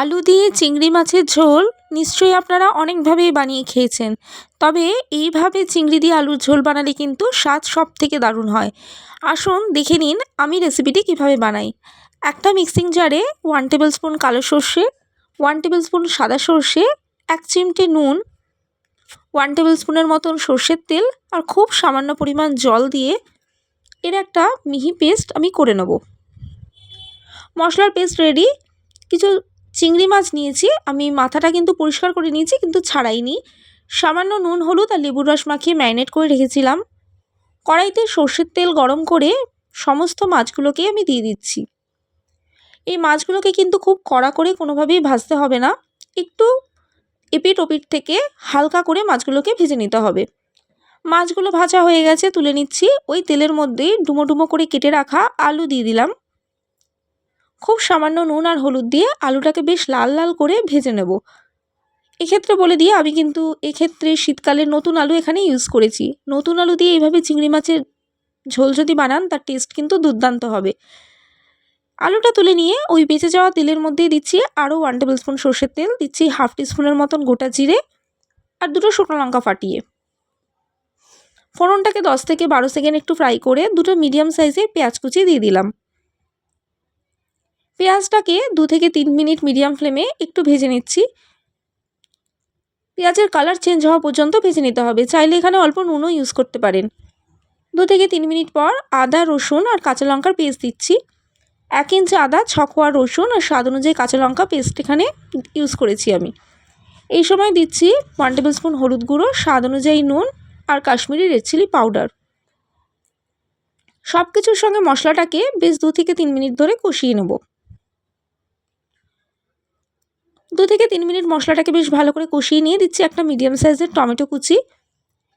আলু দিয়ে চিংড়ি মাছের ঝোল নিশ্চয়ই আপনারা অনেকভাবেই বানিয়ে খেয়েছেন। তবে এইভাবে চিংড়ি দিয়ে আলুর ঝোল বানালে কিন্তু স্বাদ সব থেকে দারুণ হয়। আসুন দেখে নিন আমি রেসিপিটি কীভাবে বানাই। একটা মিক্সিং জারে ওয়ান টেবিল স্পুন কালো সর্ষে ওয়ান টেবিল স্পুন সাদা সর্ষে, এক চিমটে নুন ওয়ান টেবিল স্পুনের মতন সর্ষের তেল আর খুব সামান্য পরিমাণ জল দিয়ে এর একটা মিহি পেস্ট আমি করে নেব। মশলার পেস্ট রেডি কিছু চিংড়ি মাছ নিয়েছি। আমি মাথাটা কিন্তু পরিষ্কার করে নিয়েছি, কিন্তু ছাড়াইনি। সামান্য নুন, হলুদ আর লেবুর রস মাখিয়ে ম্যারিনেট করে রেখেছিলাম। কড়াইতে সর্ষের তেল গরম করে সমস্ত মাছগুলোকে আমি দিয়ে দিচ্ছি। এই মাছগুলোকে কিন্তু খুব কড়া করে কোনোভাবেই ভাজতে হবে না। একটু এপিট ওপিট থেকে হালকা করে মাছগুলোকে ভেজে নিতে হবে। মাছগুলো ভাজা হয়ে গেছে, তুলে নিচ্ছি। ওই তেলের মধ্যে ডুমো ডুমো করে কেটে রাখা আলু দিয়ে দিলাম। খুব সামান্য নুন আর হলুদ দিয়ে আলুটাকে বেশ লাল লাল করে ভেজে নেব। এক্ষেত্রে বলে দিয়ে আমি কিন্তু এক্ষেত্রে শীতকালের নতুন আলু এখানে ইউজ করেছি। নতুন আলু দিয়ে এইভাবে চিংড়ি মাছের ঝোল যদি বানান, তার টেস্ট কিন্তু দুর্দান্ত হবে। আলুটা তুলে নিয়ে ওই বেঁচে যাওয়া তেলের মধ্যেই দিচ্ছি আরও ওয়ান টেবিল স্পুন সর্ষের তেল, দিচ্ছি হাফ টিস্পুনের মতন গোটা জিরে আর দুটো শুকনো লঙ্কা ফাটিয়ে। ফোড়নটাকে দশ থেকে বারো সেকেন্ড একটু ফ্রাই করে দুটো মিডিয়াম সাইজের পেঁয়াজ কুচি দিয়ে দিলাম। পেঁয়াজটাকে দু থেকে তিন মিনিট মিডিয়াম ফ্লেমে একটু ভেজে নিচ্ছি। পেঁয়াজের কালার চেঞ্জ হওয়া পর্যন্ত ভেজে নিতে হবে। চাইলে এখানে অল্প নুনও ইউজ করতে পারেন। দু থেকে তিন মিনিট পর আদা, রসুন আর কাঁচা লঙ্কার পেস্ট দিচ্ছি। এক ইঞ্চি আদা ছকোয়া রসুন আর স্বাদ অনুযায়ী কাঁচা লঙ্কা পেস্ট এখানে ইউজ করেছি আমি। এই সময় দিচ্ছি ওয়ান টেবিল স্পুন হলুদ গুঁড়ো, স্বাদ অনুযায়ী নুন আর কাশ্মীরি রেড চিলি পাউডার সব কিছুর সঙ্গে মশলাটাকে বেশ দু থেকে তিন মিনিট ধরে কষিয়ে নেব। দু থেকে তিন মিনিট মশলাটাকে বেশ ভালো করে কষিয়ে নিয়ে দিচ্ছি একটা মিডিয়াম সাইজের টমেটো কুচি।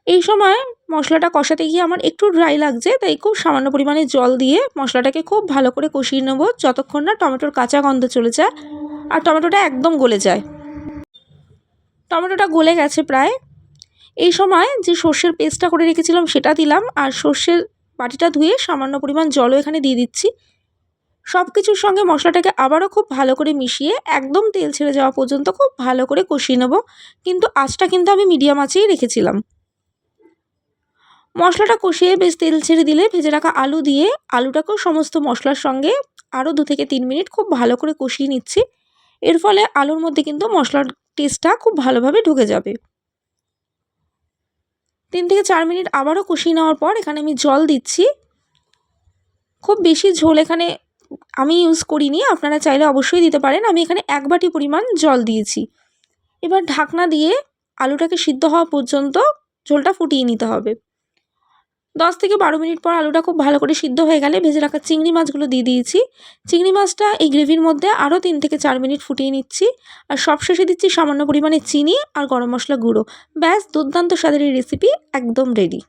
এই সময় মশলাটা কষাতে গিয়ে আমার একটু ড্রাই লাগছে, তাই খুব সামান্য পরিমাণে জল দিয়ে মশলাটাকে খুব ভালো করে কষিয়ে নেব যতক্ষণ না টমেটোর কাঁচা গন্ধ চলে যায় আর টমেটোটা একদম গলে যায়। টমেটোটা গলে গেছে প্রায়। এই সময় যে সর্ষের পেস্টটা করে রেখেছিলাম সেটা দিলাম আর সর্ষের বাটিটা ধুয়ে সামান্য পরিমাণ জলও এখানে দিয়ে দিচ্ছি। সব কিছুর সঙ্গে মশলাটাকে আবারও খুব ভালো করে মিশিয়ে একদম তেল ছেড়ে যাওয়া পর্যন্ত খুব ভালো করে কষিয়ে নেব। কিন্তু আঁচটা কিন্তু আমি মিডিয়াম আঁচেই রেখেছিলাম। মশলাটা কষিয়ে বেশ তেল ছেড়ে দিলে ভেজে রাখা আলু দিয়ে আলুটাকেও সমস্ত মশলার সঙ্গে আরও দু থেকে তিন মিনিট খুব ভালো করে কষিয়ে নিচ্ছি। এর ফলে আলুর মধ্যে কিন্তু মশলার টেস্টটা খুব ভালোভাবে ঢুকে যাবে। তিন থেকে চার মিনিট আবারও কষিয়ে নেওয়ার পর এখানে আমি জল দিচ্ছি। খুব বেশি ঝোল এখানে আমি ইউজ করিনি, আপনারা চাইলে অবশ্যই দিতে পারেন। আমি এখানে এক বাটি পরিমাণ জল দিয়েছি। এবার ঢাকনা দিয়ে আলুটাকে সিদ্ধ হওয়া পর্যন্ত ঝোলটা ফুটিয়ে নিতে হবে। দশ থেকে বারো মিনিট পর আলুটা খুব ভালো করে সিদ্ধ হয়ে গেলে ভেজে রাখা চিংড়ি মাছগুলো দিয়ে দিয়েছি। চিংড়ি মাছটা এই গ্রেভির মধ্যে আরও তিন থেকে চার মিনিট ফুটিয়ে নিচ্ছি। আর সবশেষে দিচ্ছি সামান্য পরিমাণে চিনি আর গরম মশলা গুঁড়ো। ব্যাস, দুর্দান্ত স্বাদের এই রেসিপি একদম রেডি